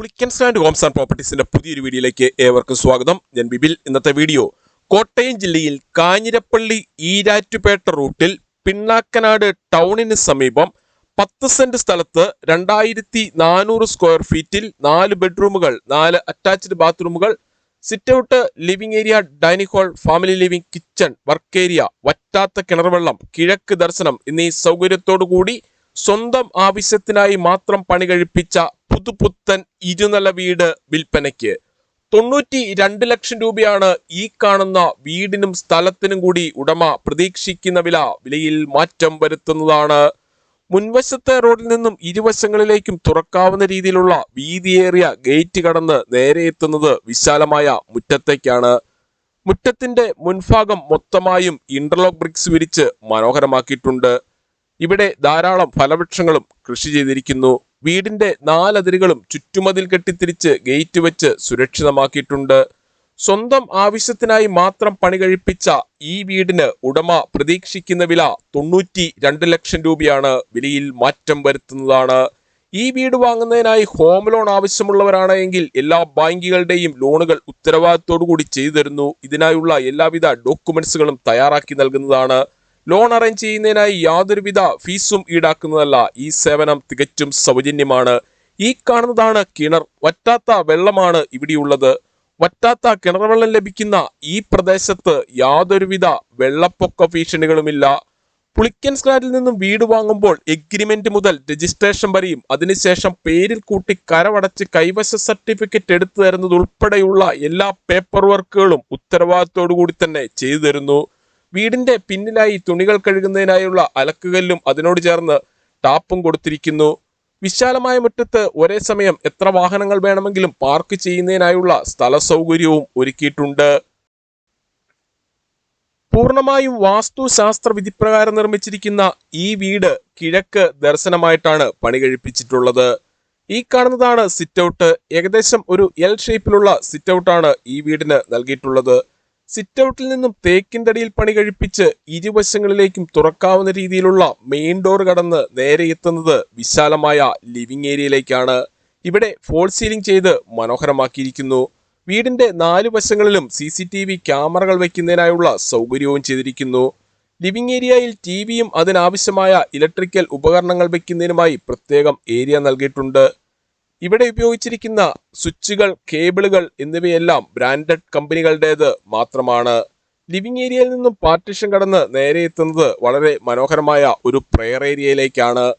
Pulickans stand homes and പ്രോപ്പർട്ടീസിന്റെ പുതിയൊരു വീഡിയോയിലേക്ക് ഏവർക്കും സ്വാഗതം. ഞാൻ ബിബിൽ ഇന്നത്തെ വീഡിയോ കോട്ടയം ജില്ലയിൽ കാഞ്ഞിരപ്പള്ളി ഈരാറ്റുപേട്ട റൂട്ടിൽ പിണ്ണാക്കനാട് ടൗണിന് സമീപം പത്ത് സെന്റ് സ്ഥലത്ത് രണ്ടായിരത്തി നാനൂറ് സ്ക്വയർ ഫീറ്റിൽ നാല് ബെഡ്റൂമുകൾ നാല് attached ബാത്റൂമുകൾ sit out living area dining hall family living kitchen work area വറ്റാത്ത കിണർവെള്ളം കിഴക്ക് ദർശനം എന്നീ സൗകര്യത്തോടു കൂടി സ്വന്തം ആവശ്യത്തിനായി മാത്രം പണി കഴിപ്പിച്ച പുതുപുത്തൻ ഇരുനില വീട് വിൽപ്പനയ്ക്ക്. തൊണ്ണൂറ്റി രണ്ട് ലക്ഷം രൂപയാണ് ഈ കാണുന്ന വീടിനും സ്ഥലത്തിനും കൂടി ഉടമ പ്രതീക്ഷിക്കുന്ന വില വിലയിൽ മാറ്റം വരുത്തുന്നതാണ്. മുൻവശത്തെ റോഡിൽ നിന്നും ഇരുവശങ്ങളിലേക്കും തുറക്കാവുന്ന രീതിയിലുള്ള വീതിയേറിയ ഗേറ്റ് കടന്ന് നേരെ എത്തുന്നത് വിശാലമായ മുറ്റത്തേക്കാണ്. മുറ്റത്തിന്റെ മുൻഭാഗം മൊത്തമായും ഇന്റർലോക്ക് ബ്രിക്സ് വിരിച്ച് മനോഹരമാക്കിയിട്ടുണ്ട്. ഇവിടെ ധാരാളം ഫലവൃക്ഷങ്ങളും കൃഷി ചെയ്തിരിക്കുന്നു. വീടിന്റെ നാലതിരുകളും ചുറ്റുമതിൽ കെട്ടിത്തിരിച്ച് ഗേറ്റ് വെച്ച് സുരക്ഷിതമാക്കിയിട്ടുണ്ട്. സ്വന്തം ആവശ്യത്തിനായി മാത്രം പണി കഴിപ്പിച്ച ഈ വീടിന് ഉടമ പ്രതീക്ഷിക്കുന്ന വില തൊണ്ണൂറ്റി രണ്ട് ലക്ഷം രൂപയാണ്. വിലയിൽ മാറ്റം വരുത്തുന്നതാണ്. ഈ വീട് വാങ്ങുന്നതിനായി ഹോം ലോൺ ആവശ്യമുള്ളവരാണ് എങ്കിൽ എല്ലാ ബാങ്കുകളുടെയും ലോണുകൾ ഉത്തരവാദിത്തോടു കൂടി ചെയ്തു തരുന്നു. ഇതിനായുള്ള എല്ലാവിധ ഡോക്യുമെന്റ്സുകളും തയ്യാറാക്കി നൽകുന്നതാണ്. ലോൺ അറേഞ്ച് ചെയ്യുന്നതിനായി യാതൊരുവിധ ഫീസും ഈടാക്കുന്നതല്ല ഈ സേവനം തികച്ചും സൗജന്യമാണ്. ഈ കാണുന്നതാണ് കിണർ. വറ്റാത്ത വെള്ളമാണ് ഇവിടെയുള്ളത്. വറ്റാത്ത കിണർ വെള്ളം ലഭിക്കുന്ന ഈ പ്രദേശത്ത് യാതൊരുവിധ വെള്ളപ്പൊക്ക ഭീഷണികളുമില്ല. പുളിക്കൻ സ്ക്രാറ്റിൽ നിന്നും വീട് വാങ്ങുമ്പോൾ എഗ്രിമെന്റ് മുതൽ രജിസ്ട്രേഷൻ വരെയും അതിനുശേഷം പേരിൽ കൂട്ടി കരവടച്ച് കൈവശ സർട്ടിഫിക്കറ്റ് എടുത്തു തരുന്നത് ഉൾപ്പെടെയുള്ള എല്ലാ പേപ്പർ വർക്കുകളും ഉത്തരവാദിത്തോടു കൂടി തന്നെ ചെയ്തു തരുന്നു. വീടിന്റെ പിന്നിലായി തുണികൾ കഴുകുന്നതിനായുള്ള അലക്കുകല്ലും അതിനോട് ചേർന്ന് ടാപ്പും കൊടുത്തിരിക്കുന്നു. വിശാലമായ മുറ്റത്ത് ഒരേ സമയം എത്ര വാഹനങ്ങൾ വേണമെങ്കിലും പാർക്ക് ചെയ്യുന്നതിനായുള്ള സ്ഥല സൗകര്യവും ഒരുക്കിയിട്ടുണ്ട്. പൂർണമായും വാസ്തുശാസ്ത്ര വിധിപ്രകാരം നിർമ്മിച്ചിരിക്കുന്ന ഈ വീട് കിഴക്ക് ദർശനമായിട്ടാണ് പണി കഴിപ്പിച്ചിട്ടുള്ളത് ഈ കാണുന്നതാണ് സിറ്റ് ഔട്ട്. ഏകദേശം ഒരു എൽ ഷേപ്പിലുള്ള സിറ്റ് ഔട്ടാണ് ഈ വീടിന് നൽകിയിട്ടുള്ളത്. സിറ്റ് ഔട്ടിൽ നിന്നും തേക്കിൻ അടിയിൽ പണി കഴിപ്പിച്ച് ഇരുവശങ്ങളിലേക്കും തുറക്കാവുന്ന രീതിയിലുള്ള മെയിൻ ഡോർ കടന്ന് നേരെ എത്തുന്നത് വിശാലമായ ലിവിംഗ് ഏരിയയിലേക്കാണ്. ഇവിടെ ഫോൾ സീലിംഗ് ചെയ്ത് മനോഹരമാക്കിയിരിക്കുന്നു. വീടിന്റെ നാല് വശങ്ങളിലും സി സി ടി വി ക്യാമറകൾ വയ്ക്കുന്നതിനായുള്ള സൗകര്യവും ചെയ്തിരിക്കുന്നു. ലിവിംഗ് ഏരിയയിൽ ടി വിയും അതിനാവശ്യമായ ഇലക്ട്രിക്കൽ ഉപകരണങ്ങൾ വയ്ക്കുന്നതിനുമായി പ്രത്യേകം ഏരിയ നൽകിയിട്ടുണ്ട്. ഇവിടെ ഉപയോഗിച്ചിരിക്കുന്ന സ്വിച്ചുകൾ കേബിളുകൾ എന്നിവയെല്ലാം ബ്രാൻഡഡ് കമ്പനികളുടേത് മാത്രമാണ്. ലിവിംഗ് ഏരിയയിൽ നിന്നും പാർട്ടിഷൻ കടന്ന് നേരെ എത്തുന്നത് വളരെ മനോഹരമായ ഒരു പ്രെയർ ഏരിയയിലേക്കാണ്.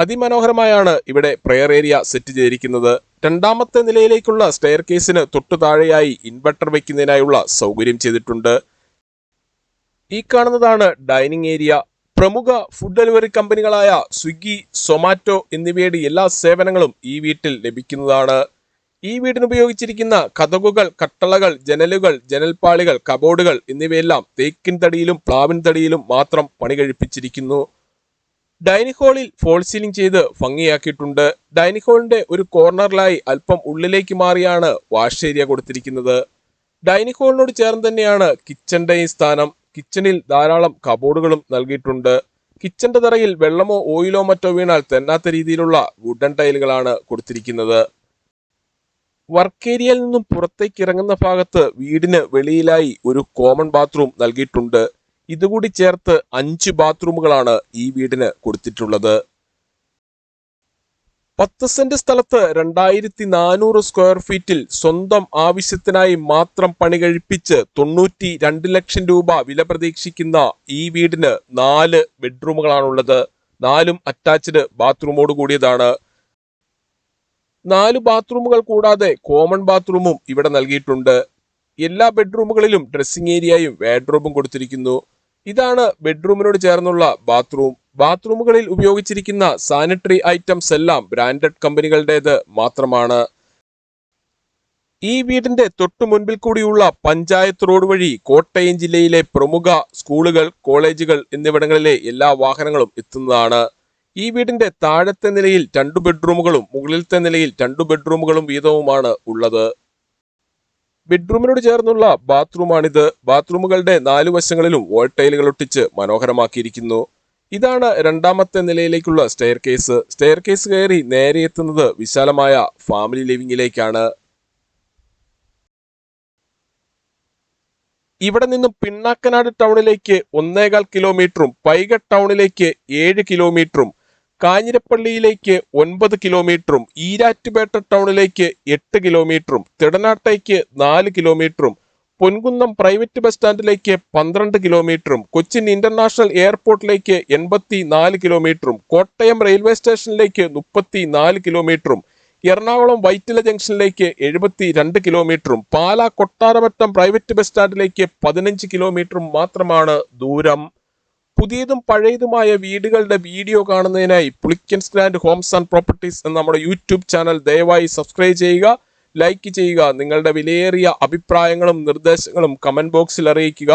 അതിമനോഹരമായാണ് ഇവിടെ പ്രെയർ ഏരിയ സെറ്റ് ചെയ്തിരിക്കുന്നത്. രണ്ടാമത്തെ നിലയിലേക്കുള്ള സ്റ്റെയർ കേസിന് തൊട്ടു താഴെയായി ഇൻവെർട്ടർ വയ്ക്കുന്നതിനായുള്ള സൗകര്യം ചെയ്തിട്ടുണ്ട്. ഈ കാണുന്നതാണ് ഡൈനിങ് ഏരിയ. പ്രമുഖ ഫുഡ് ഡെലിവറി കമ്പനികളായ സ്വിഗ്ഗി സൊമാറ്റോ എന്നിവയുടെ എല്ലാ സേവനങ്ങളും ഈ വീട്ടിൽ ലഭിക്കുന്നതാണ്. ഈ വീടിന് ഉപയോഗിച്ചിരിക്കുന്ന കതകുകൾ കട്ടളകൾ ജനലുകൾ ജനൽപാളികൾ കബോർഡുകൾ എന്നിവയെല്ലാം തേക്കിൻ തടിയിലും പ്ലാവിൻ തടിയിലും മാത്രം പണി കഴിപ്പിച്ചിരിക്കുന്നു. ഡൈനിങ് ഹാളിൽ ഫോൾ സീലിംഗ് ചെയ്ത് ഭംഗിയാക്കിയിട്ടുണ്ട്. ഡൈനിങ് ഹാളിന്റെ ഒരു കോർണറിലായി അല്പം ഉള്ളിലേക്ക് മാറിയാണ് വാഷ് ഏരിയ കൊടുത്തിരിക്കുന്നത്. ഡൈനിങ് ഹാളിനോട് ചേർന്ന് തന്നെയാണ് കിച്ചന്റെയും സ്ഥാനം. കിച്ചണിൽ ധാരാളം കബോർഡുകളും നൽകിയിട്ടുണ്ട്. കിച്ചന്റെ തറയിൽ വെള്ളമോ ഓയിലോ മറ്റോ വീണാൽ തെന്നാത്ത രീതിയിലുള്ള വുഡൻ ടൈലുകളാണ് കൊടുത്തിരിക്കുന്നത്. വർക്ക് ഏരിയയിൽ നിന്നും പുറത്തേക്ക് ഇറങ്ങുന്ന ഭാഗത്ത് വീടിന് വെളിയിലായി ഒരു കോമൺ ബാത്റൂം നൽകിയിട്ടുണ്ട്. ഇതുകൂടി ചേർത്ത് അഞ്ച് ബാത്റൂമുകളാണ് ഈ വീടിന് കൊടുത്തിട്ടുള്ളത്. പത്ത് സെന്റ് സ്ഥലത്ത് രണ്ടായിരത്തി നാനൂറ് സ്ക്വയർ ഫീറ്റിൽ സ്വന്തം ആവശ്യത്തിനായി മാത്രം പണി കഴിപ്പിച്ച് തൊണ്ണൂറ്റി രണ്ട് ലക്ഷം രൂപ വില പ്രതീക്ഷിക്കുന്ന ഈ വീടിന് നാല് ബെഡ്റൂമുകളാണുള്ളത്. നാലും അറ്റാച്ച്ഡ് ബാത്റൂമോട് കൂടിയതാണ്. നാല് ബാത്റൂമുകൾ കൂടാതെ കോമൺ ബാത്റൂമും ഇവിടെ നൽകിയിട്ടുണ്ട്. എല്ലാ ബെഡ്റൂമുകളിലും ഡ്രസ്സിംഗ് ഏരിയയും വാഡ്രോബും കൊടുത്തിരിക്കുന്നു. ഇതാണ് ബെഡ്റൂമിനോട് ചേർന്നുള്ള ബാത്റൂം. ബാത്റൂമുകളിൽ ഉപയോഗിച്ചിരിക്കുന്ന സാനിറ്ററി ഐറ്റംസ് എല്ലാം ബ്രാൻഡഡ് കമ്പനികളുടേത് മാത്രമാണ്. ഈ വീടിന്റെ തൊട്ടു മുൻപിൽ കൂടിയുള്ള പഞ്ചായത്ത് റോഡ് വഴി കോട്ടയം ജില്ലയിലെ പ്രമുഖ സ്കൂളുകൾ കോളേജുകൾ എന്നിവിടങ്ങളിലെ എല്ലാ വാഹനങ്ങളും എത്തുന്നതാണ്. ഈ വീടിന്റെ താഴത്തെ നിലയിൽ രണ്ടു ബെഡ്റൂമുകളും മുകളിലത്തെ നിലയിൽ രണ്ടു ബെഡ്റൂമുകളും വീതവുമാണ് ഉള്ളത്. ബെഡ്റൂമിനോട് ചേർന്നുള്ള ബാത്റൂമാണിത്. ബാത്റൂമുകളുടെ നാലു വശങ്ങളിലും വോൾട്ടൈലുകൾ ടൈലുകൾ ഒട്ടിച്ച് മനോഹരമാക്കിയിരിക്കുന്നു. ഇതാണ് രണ്ടാമത്തെ നിലയിലേക്കുള്ള സ്റ്റെയർ കേസ് സ്റ്റെയർ കേസ് കയറി നേരെ എത്തുന്നത് വിശാലമായ ഫാമിലി ലിവിംഗിലേക്കാണ് ഇവിടെ നിന്നും പിണ്ണാക്കനാട് ടൗണിലേക്ക് ഒന്നേകാൽ കിലോമീറ്ററും പൈക ടൗണിലേക്ക് ഏഴ് കിലോമീറ്ററും കാഞ്ഞിരപ്പള്ളിയിലേക്ക് ഒൻപത് കിലോമീറ്ററും ഈരാറ്റുപേട്ട ടൗണിലേക്ക് എട്ട് കിലോമീറ്ററും തിടനാട്ടേക്ക് നാല് കിലോമീറ്ററും പൊൻകുന്നം പ്രൈവറ്റ് ബസ് സ്റ്റാൻഡിലേക്ക് പന്ത്രണ്ട് കിലോമീറ്ററും കൊച്ചിൻ ഇന്റർനാഷണൽ എയർപോർട്ടിലേക്ക് എൺപത്തി നാല് കിലോമീറ്ററും കോട്ടയം റെയിൽവേ സ്റ്റേഷനിലേക്ക് മുപ്പത്തി നാല് കിലോമീറ്ററും എറണാകുളം വൈറ്റില ജംഗ്ഷനിലേക്ക് എഴുപത്തി രണ്ട് കിലോമീറ്ററും പാലാ കൊട്ടാരമറ്റം പ്രൈവറ്റ് ബസ് സ്റ്റാൻഡിലേക്ക് പതിനഞ്ച് കിലോമീറ്ററും മാത്രമാണ് ദൂരം. പുതിയതും പഴയതുമായ വീടുകളുടെ വീഡിയോ കാണുന്നതിനായി Pulickans grand homes and properties എന്ന നമ്മുടെ യൂട്യൂബ് ചാനൽ ദയവായി സബ്സ്ക്രൈബ് ചെയ്യുക. ലൈക്ക് ചെയ്യുക നിങ്ങളുടെ വിലയേറിയ അഭിപ്രായങ്ങളും നിർദ്ദേശങ്ങളും കമന്റ് ബോക്സിൽ അറിയിക്കുക.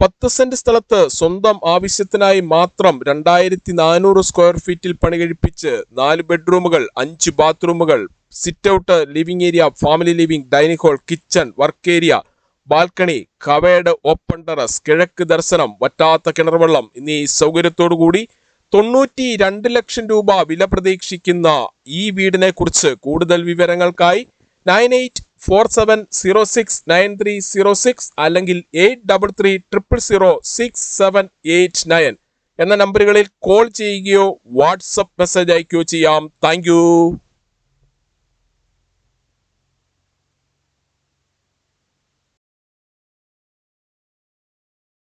പത്ത് സെന്റ് സ്ഥലത്ത് സ്വന്തം ആവശ്യത്തിനായി മാത്രം രണ്ടായിരത്തി നാനൂറ് സ്ക്വയർ ഫീറ്റിൽ പണി കഴിപ്പിച്ച് നാല് ബെഡ്റൂമുകൾ അഞ്ച് ബാത്റൂമുകൾ sit out living area family living dining hall kitchen work area balcony covered open terrace കിഴക്ക് ദർശനം വറ്റാത്ത കിണർവെള്ളം എന്നീ സൗകര്യത്തോടു കൂടി തൊണ്ണൂറ്റി രണ്ട് ലക്ഷം രൂപ വില പ്രതീക്ഷിക്കുന്ന ഈ വീടിനെ കുറിച്ച് കൂടുതൽ വിവരങ്ങൾക്കായി nine eight four seven zero six nine three zero six അല്ലെങ്കിൽ eight double three triple zero six seven eight nine എന്ന നമ്പറുകളിൽ കോൾ ചെയ്യുകയോ വാട്സപ്പ് മെസ്സേജ് അയക്കുകയോ ചെയ്യാം. താങ്ക്